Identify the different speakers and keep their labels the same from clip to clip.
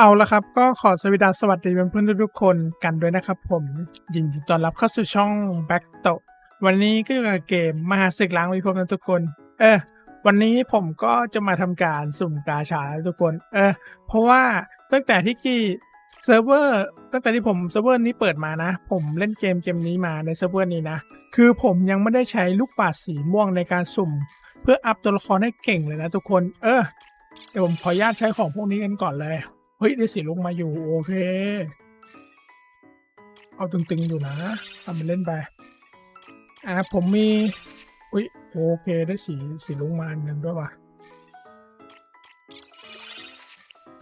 Speaker 1: เอาละครับก็ขอสวสดาสวัสดีเพื่อนๆทุกๆคนกันด้วยนะครับผมยินดีต้อนรับเข้าสู่ช่อง Back t o วันนี้ก็อยู่กับเกมมหาศึกล้างวิภพนะทุกคน เออวันนี้ผมก็จะมาทำการสุ่มกาชาทุกคน เออเพราะว่าตั้งแต่ที่กี้เซิร์ฟเวอร์ตั้งแต่ที่ผมเซิร์ฟเวอร์นี้เปิดมานะ ผมเล่นเกมเกมนี้มาในเซิร์ฟเวอร์นี้นะ คือผมยังไม่ได้ใช้ลูกปัดสีม่วงในการสุ่ม เพื่ออัพตัวละครให้เก่งเลยนะทุกคน เออเดี๋ยวผมขออนุญาตใช้ของพวกนี้กันก่อนเลย เฮ้ย ได้สีลงมาอยู่ โอเค เอาตึงๆอยู่นะทำมันเล่นไป อ่าผมมีอุ้ยโอเค ได้สีสีลงมาอันหนึงด้วยว่ะ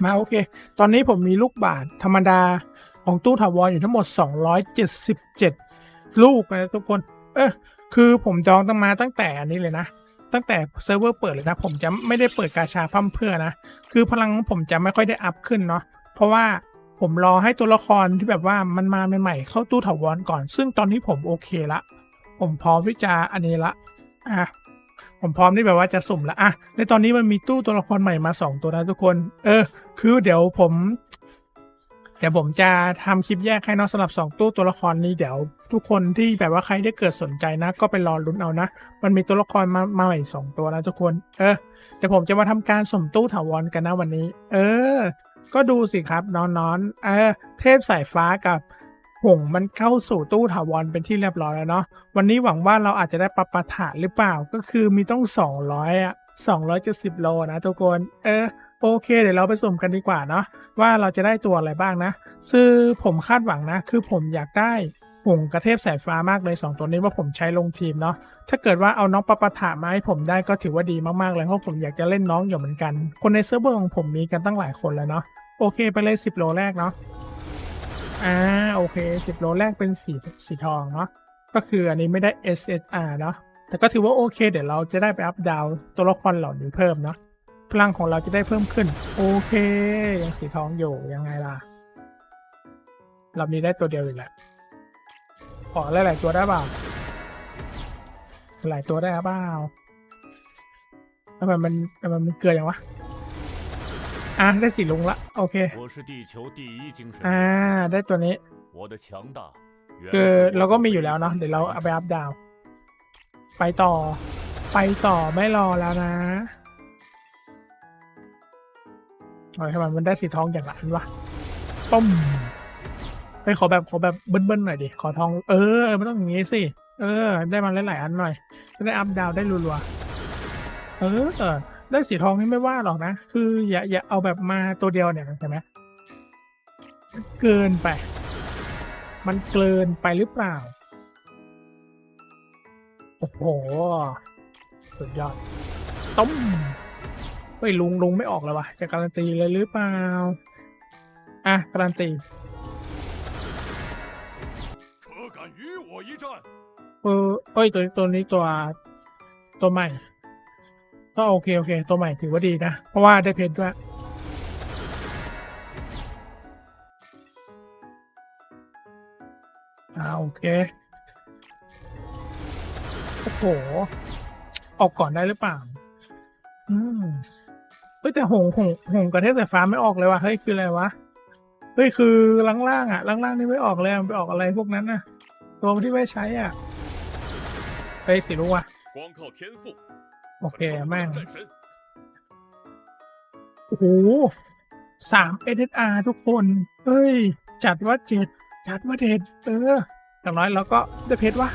Speaker 1: มาโอเค ตอนนี้ผมมีลูกบาทธรรมดาของตู้ถาวรอยู่ทั้งหมด 277 ลูกนะทุกคน เออคือผมจองตั้งมาตั้งแต่อันนี้เลยนะ ตั้งแต่เซิร์ฟเวอร์เปิดเลยนะ ผมจะไม่ได้เปิดกาชาพั่มเพื่อนะ คือพลังผมจะไม่ค่อยได้อัพขึ้นเนาะเพราะว่าผมรอให้ตัวละครที่แบบว่ามันมาใหม่ๆ เข้าตู้ถาวรก่อน ซึ่งตอนนี้ผมโอเคละ ผมพร้อมที่จะอันนี้ละอะผมพร้อมที่แบบว่าจะสุ่มละอะในตอนนี้มันมีตู้ตัวละครใหม่มาสองตัวนะทุกคน เออ คือเดี๋ยวผม เดี๋ยวผมจะทำคลิปแยกให้เนอะสำหรับสองตู้ตัวละครนี้เดี๋ยว ทุกคนที่แบบว่าใครได้เกิดสนใจนะ ก็ไปรอลุ้นเอานะ มันมีตัวละครมามาใหม่สองตัวนะทุกคน เออเดี๋ยวผมจะมาทำการสมตู้ถาวรกันนะวันนี้ เออ ก็ดูสิครับนอนนอนๆเออ เทพสายฟ้ากับหงมันเข้าสู่ตู้ถาวรเป็นที่เรียบร้อยแล้วเนาะวันนี้หวังว่าเราอาจจะได้ปะปะถะหรือเปล่าก็คือมีต้องสองร้อยอะสองร้อยเจ็ดสิบโลนะทุกคนเออโอเค เดี๋ยวเราไปสุ่มกันดีกว่าเนาะว่าเราจะได้ตัวอะไรบ้างนะซึ่งผมคาดหวังนะ คือผมอยากได้ หงกระเทพสายฟ้ามากเลยสองตัวนี้ว่าผมใช้ลงทีมเนาะถ้าเกิดว่าเอาน้องปะปะถะมาให้ผมได้ก็ถือว่าดีมากๆเลยเพราะผมอยากจะเล่นน้องอยู่เหมือนกัน คนในเซิร์ฟเวอร์ของผมมีกันตั้งหลายคนแล้วเนาะโอเคไปเลยสิบโลแรกเนาะอ่าโอเคสิบโลแรกเป็นสีสีทองเนาะก็คืออันนี้ไม่ได้ SSR เนาะแต่ก็ถือว่าโอเค เดี๋ยวเราจะได้ไปอัพดาวตัวละครเหล่านี้เพิ่มเนาะพลังของเราจะได้เพิ่มขึ้น โอเคยังสีทองอยู่ยังไงล่ะรอบนี้ได้ตัวเดียวอีกแล้ว ขอหลายๆตัวได้เปล่าหลายตัวได้เปล่าทำไมมันทำไมมันเกลือย่างวะอะได้สีลุงละโอเคอ่าได้ตัวนี้คือเราก็มีอยู่แล้วเนาะเดี๋ยวเราเอาไปอัพดาว ไปต่อ ไปต่อไม่รอแล้วนะโอ้ยทำไมมันได้สีทองอย่างละอันวะป้อม ไปขอแบบขอแบบเบิ้ลๆหน่อยดิขอทองเออไม่ต้องอย่างงี้สิเออ ได้มาหลายๆอันหน่อยจะได้อัพดาวได้รัวๆเออเออได้สีทองนี่ไม่ว่าหรอกนะ คืออย่าอย่าเอาแบบมาตัวเดียวเนี่ยใช่ไหมเกินไป มันเกินไปหรือเปล่า โอ้โห สุดยอด ต้มเฮ้ยลุงลุงไม่ออกเลยวะจะการันตีเลยหรือเปล่า อะ การันตี
Speaker 2: 我一战
Speaker 1: เออเอ้ยตัวตัวนี้ตัว ตัวใหม่ ก็โอเค โอเค ตัวใหม่ถือว่าดีนะ เพราะว่าได้เพชรด้วย อ่าโอเค โอ้โห ออกก่อนได้หรือเปล่า อืม เฮ้ยแต่หงหงหงกระเทศสายฟ้าไม่ออกเลยว่ะ เฮ้ยคืออะไรวะ เฮ้ยคือล่างๆอ่ะล่างๆนี่ไม่ออกเลยมันไปออกอะไรพวกนั้นน่ะ ตัวที่ไว้ใช้อะไปสิลูกอะโอเคแม่งโอ้โหสาม SSR ทุกคนเฮ้ย จัดว่าเจ็ดจัดว่าเด็ดเอออย่างน้อยเราก็ได้เพชรวะ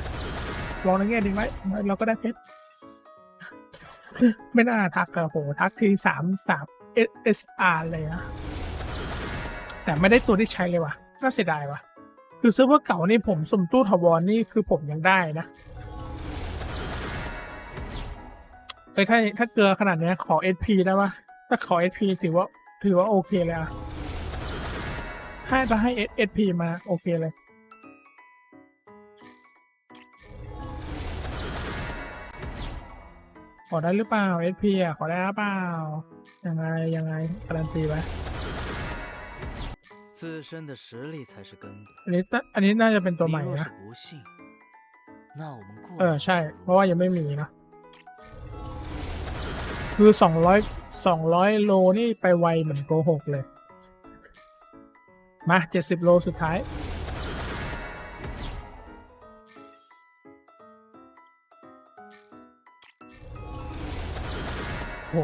Speaker 1: ลองในแง่ดีไหมเราก็ได้เพชรไม่น่าทักอะโหทักทีสามสาม SSR เลยนะแต่ไม่ได้ตัวที่ใช้เลยวะน่าเสียดายว่ะ คือเซิร์ฟเวอร์เก่านี่ผมสุ่มตู้ถาวรนี่คือผมยังได้นะเอ้ยถ้าถ้าเกลือขนาดนี้ขอ SP ได้ปะถ้าขอ SP ถือว่าถือว่าโอเคเลยอะถ้าจะให้ SP มาโอเคเลย ขอได้หรือเปล่า SP อะ ขอได้หรือเปล่า ยังไง ยังไง การันตีไว้
Speaker 3: 自身的实力才是根
Speaker 1: อันนี้น่าอันนี้น่าจะเป็น
Speaker 3: 本。
Speaker 1: ตัวให
Speaker 3: 你
Speaker 1: ม่
Speaker 3: 若
Speaker 1: นะ
Speaker 3: 是不信，那我们过
Speaker 1: เออ
Speaker 3: 来
Speaker 1: ใช่
Speaker 3: 说
Speaker 1: เพราะว่ายังไม่มีนะ คือสองร้อยสองร้อยโลนี่ไปไวเหมือนโกหกเลย มาเจ็ดสิบโลสุดท้าย โห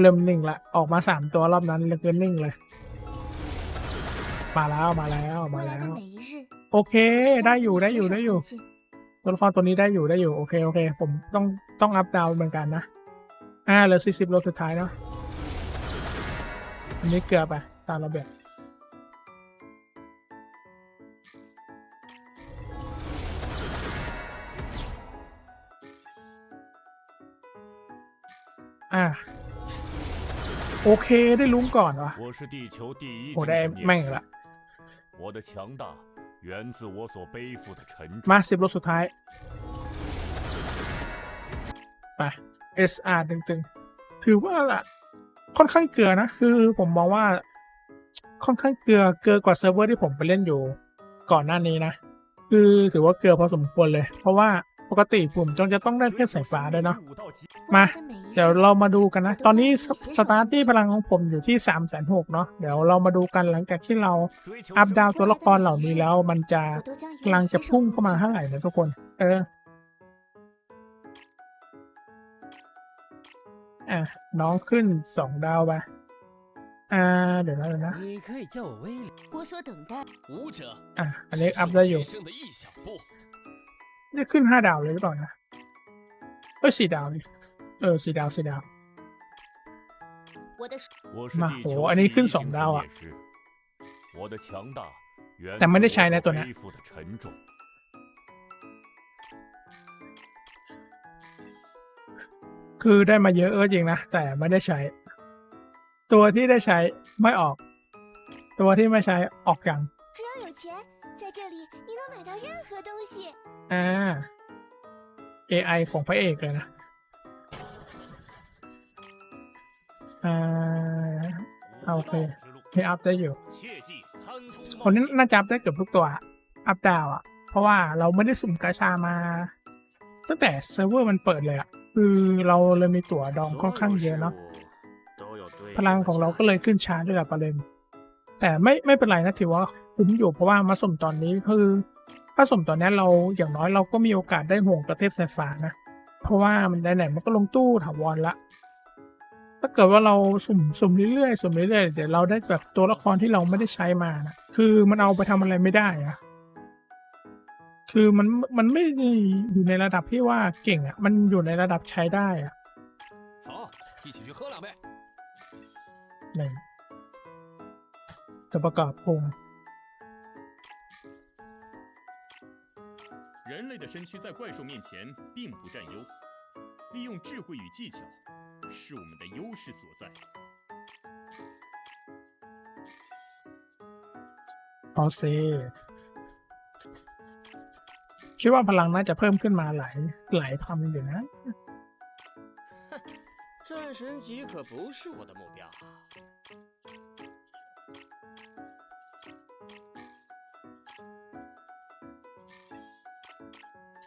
Speaker 1: เริ่มนิ่งละ ออกมาสามตัวรอบนั้นเริ่มนิ่งเลย มาแล้วมาแล้วมาแล้ว โอเค ได้อยู่ได้อยู่ได้อยู่ตัวละครตัวนี้ได้อยู่ได้อยู่โอเคโอเค ผมต้องต้องอัพดาวเหมือนกันนะ อ่าเหลือสี่สิบโลสุดท้ายเนาะอันนี้เกือบอะตามระเบียบอ่า โอเคได้ลุ้งก่อนวะผ
Speaker 2: ม
Speaker 1: ได้แม่งละมาสิบรถสุดท้าย ไปเอชอาร์ตึงๆ ถือว่าละค่อนข้างเกลือนะ คือผมมองว่า ค่อนข้างเกลือเกลือกว่าเซิร์ฟเวอร์ที่ผมไปเล่นอยู่ ก่อนหน้านี้นะ คือถือว่าเกลือพอสมควรเลย เพราะว่า ปกติผมจงจะต้องได้เทพสายฟ้าด้วยเนาะมา เดี๋ยวเรามาดูกันนะ ตอนนี้สตาร์ทที่พลังของผมอยู่ที่3ามแสนหกเนาะเดี๋ยวเรามาดูกันหลังจากที่เราอัพดาวตัวละครเหล่านี้แล้ว มันจะกำลังจะพุ่งเข้ามาเท่าไหร่นะทุกคน เอออะน้องขึ้นสองดาวไปอ่าเดี๋ยวนะเดี๋ยวนะอะอันนี้อัพได้อยู่
Speaker 4: จะ
Speaker 1: ขึ้นห้าดาวเลยหรือเปล่านะเออสี่ดาวดิเออสี่ดาวสี่ดาว มา
Speaker 2: โห
Speaker 1: อันนี้ขึ้นสองดาวอะแต่ไม่ได้ใช้นะตัวนี้คือได้มาเยอะเออจริงนะ แต่ไม่ได้ใช้ ตัวที่ได้ใช้ไม่ออก ตัวที่ไม่ใช้ออกยัง
Speaker 5: 在这里你能买到任何东西。
Speaker 1: อ่า AI ของพระเอกเลยนะ อ่า โอเค ให้อัพได้อยู่
Speaker 4: 切记贪图
Speaker 1: คนนี้
Speaker 4: 冒险。
Speaker 1: น่าจะอัพได้เกือบทุกตัว อัพดาวอะเพราะว่าเราไม่ได้สุ่มกาชามา ตั้งแต่เซิร์ฟเวอร์มันเปิดเลยอะคือเราเลยมีตั๋วดองค่อนข้างเยอะเนาะ พลังของเราก็เลยขึ้นช้าด้วยกับประเด็น แต่ไม่ไม่เป็นไรนะถือว่าคุ้มอยู่เพราะว่ามาสุ่มตอนนี้คือถ้าสุ่มตอนนี้เราอย่างน้อยเราก็มีโอกาสได้ห่วงกระเทพสายฟ้านะ เพราะว่ามันไหนๆมันก็ลงตู้ถาวรละ ถ้าเกิดว่าเราสุ่มสุ่มเรื่อยๆสุ่มเรื่อยๆเดี๋ยวเราได้แบบตัวละครที่เราไม่ได้ใช้มานะคือมันเอาไปทำอะไรไม่ได้อะคือมันมันไม่ได้อยู่ในระดับที่ว่าเก่งอะมันอยู่ในระดับใช้ได้อะ
Speaker 4: 走，一起去喝两杯。
Speaker 1: หนึ่งตัวประกอบพุง
Speaker 2: 人类的身躯在怪兽面前并不占优，利用智慧与技巧是我们的优势所在。
Speaker 1: พอเซคิดว่าพลังน่าจะเพิ่มขึ้นมาหลายหลายพันอยู่นะ
Speaker 4: 战神级可不是我的目标。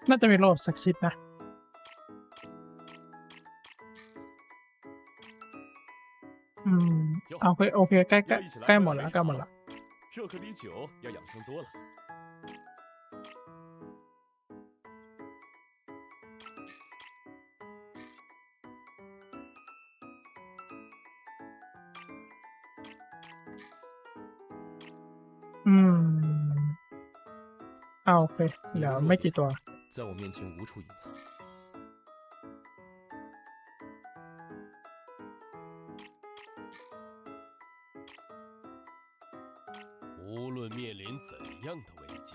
Speaker 1: น่าจะมีโหลดสักชิดนะ อืมโอเคโอเคใกล้ใกล้ใกล้หมดแล้วใกล้หมดแล้ว
Speaker 2: 这可比酒要养生多了。
Speaker 1: อืมเอาโอเคเหลือไม่กี่ตัว
Speaker 4: 在我面前无处隐藏。无论面临怎样的危机，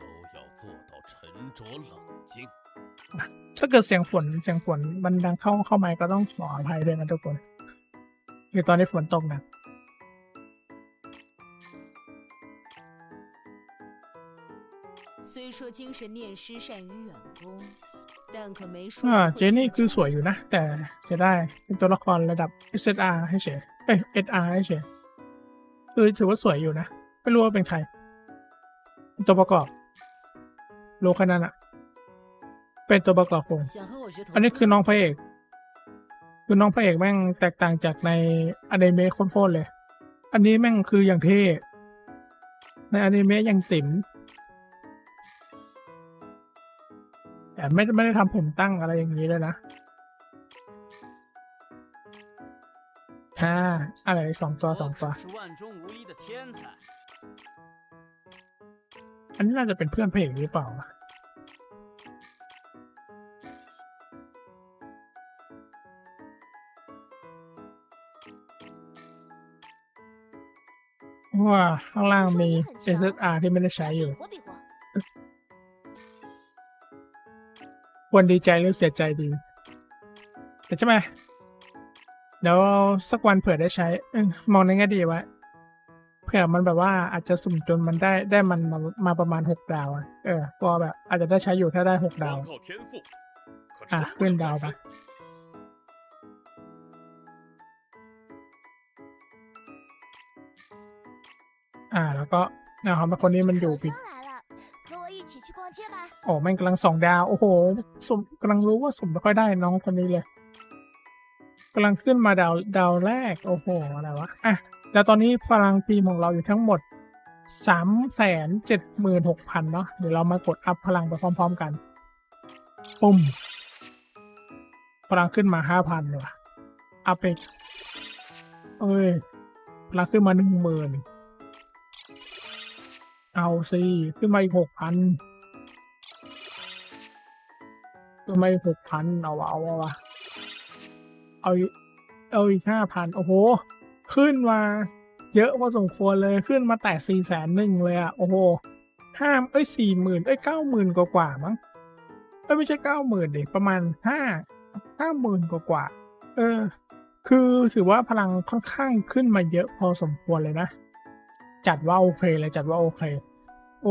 Speaker 4: 都要做到沉着冷静。
Speaker 1: ถ้าเกิดเสียงฝนเสียงฝนมันดังเข้าเข้ามาก็ต้องขออภัยด้วยนะทุกคนคือตอนนี้ฝนตกหนะ
Speaker 6: 虽说精神念师善于远攻，但可没说
Speaker 1: อ่า
Speaker 6: 会
Speaker 1: เจนี่
Speaker 6: 前
Speaker 1: คือ
Speaker 6: 程
Speaker 1: สวยอยู่นะ แต่จะได้เป็นตัวละครระดับ SSR ให้เฉยเอ้ย SR ให้เฉยคือถือว่าสวยอยู่นะ ไม่รู้ว่าเป็นใครเป็นตัวประกอบโลคันนั้นอะเป็นตัวประกอบผม
Speaker 3: 想和我学投
Speaker 1: อันนี้
Speaker 3: 资
Speaker 1: คือน้องพระเอก คือน้องพระเอกแม่งแตกต่างจากในอนิเมะโคตรๆเลย อ อันนี้แม่งคืออย่างเท่ ในอนิเมะยังติ๋ม แต่ไม่ไม่ได้ทำผมตั้งอะไรอย่างนี้เลยนะอ่าอะไรสองตัวสองตัวอันนี้น่าจะเป็นเพื่อนเพลงหรือเปล่าว้าข้างล่างมี SSR ที่ไม่ได้ใช้อยู่ ควรดีใจหรือเสียใจดีแต่ใช่ไหมเดี๋ยวสักวันเผื่อได้ใช้มองในแง่ดีไว้เผื่อมันแบบว่าอาจจะสุ่มจนมันได้ได้มันมามาประมาณหกดาวอะเออพอแบบ อาจจะได้ใช้อยู่ถ้าได้หกดาว อะขึ้นดาวไปอ่า แล้วก็นะครับคนนี้มันอยู่ปิด
Speaker 5: ใช่ปะ
Speaker 1: โอ้แม่งกำลังส่องดาว โอ้โหสมกำลังรู้ว่าสมไม่ค่อยได้น้องคนนี้เลยกำลังขึ้นมาดาวดาวแรก โอ้โห อะไรวะ อะ แล้วตอนนี้พลังทีมของเราอยู่ทั้งหมดสามแสนเจ็ดหมื่นหกพันเนาะ เดี๋ยวเรามากดอัพพลังไปพร้อม ๆกัน ปุ่ม พลังขึ้นมาห้าพันเลยวะอัพไปเอ้ย พลังขึ้นมาหนึ่งหมื่นเอาสิขึ้นมาอีกหกพัน ทำไมหกพันเอาวะเอาวะวะเอาเอาอีกห้าพันโอ้โห ขึ้นมาเยอะพอสมควรเลยขึ้นมาแต่สี่แสนหนึ่งเลยอะโอ้โหห้าเอ้ยสี่หมื่นเอ้ยเก้าหมื่นกว่ากว่ามั้งเอ้ยไม่ใช่เก้าหมื่นดิประมาณห้าห้าหมื่นกว่ากว่าเออ คือถือว่าพลังค่อนข้างขึ้นมาเยอะพอสมควรเลยนะ จัดว่าโอเคเลยจัดว่าโอเค โอ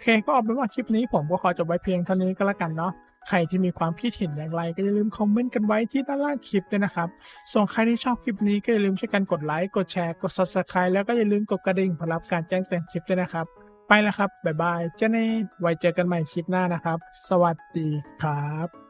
Speaker 1: เคก็เอาเป็นว่าคลิปนี้ผมก็ขอจบไว้เพียงเท่านี้ก็แล้วกันเนาะ ใครที่มีความคิดเห็นอย่างไรก็อย่าลืมคอมเมนต์กันไว้ที่ด้านล่างคลิปด้วยนะครับ ส่วนใครที่ชอบคลิปนี้ก็อย่าลืมช่วยกันกดไลค์กดแชร์กด subscribe แล้วก็อย่าลืมกดกระดิ่งเพื่อรับการแจ้งเตือนคลิปด้วยนะครับ ไปแล้วครับบ๊ายบายเจ้าเน่ไว้เจอกันใหม่คลิปหน้านะครับ สวัสดีครับ